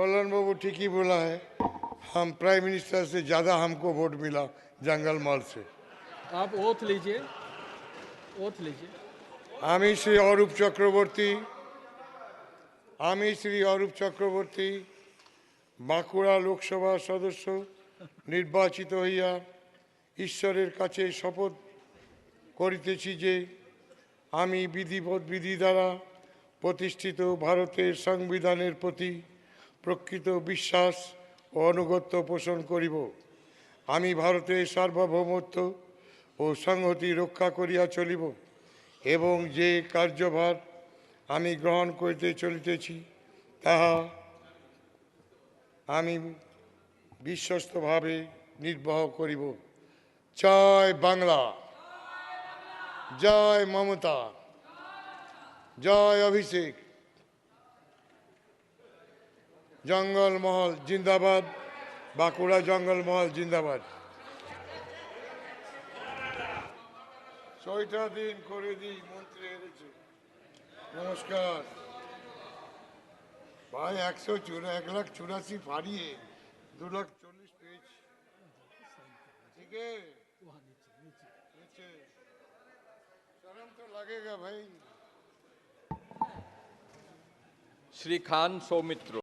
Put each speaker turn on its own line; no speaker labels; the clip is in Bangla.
कल्याण बाबू ठीक ही बोला है हम प्राइम मिनिस्टर से ज़्यादा हमको वोट मिला जंगल मॉल से
आप ओथ लीजिए ओथ लीजिए
আমি শ্রী অরূপ চক্রবর্তী আমি শ্রী অরূপ চক্রবর্তী বাঁকুড়া লোকসভা সদস্য নির্বাচিত হইয়া ঈশ্বরের কাছে শপথ করিতেছি যে আমি বিধিবৎ বিধি দ্বারা প্রতিষ্ঠিত ভারতের সংবিধানের প্রতি প্রকৃত বিশ্বাস ও অনুগত্য পোষণ করিব। আমি ভারতের সার্বভৌমত্ব ও সংহতি রক্ষা করিয়া চলিব এবং যে কার্যভার আমি গ্রহণ করিতে চলিতেছি, তাহা আমি বিশ্বস্তভাবে নির্বাহ করিব। জয় বাংলা। জয় মমতা। জয় অভিষেক। জঙ্গলমহল জিন্দাবাদ বাঁকুড়া জঙ্গলমহল জিন্দাবাদ ছয়টা দিন করে দিই মন্ত্রী এনেছে নমস্কার ভাই একশো চুরা এক লাখ চুরাশি ফাড়িয়ে দু লাখ চল্লিশ পেয়েছি ঠিক है नीचे शर्म तो लगेगा भाई
श्री खान सौमित्र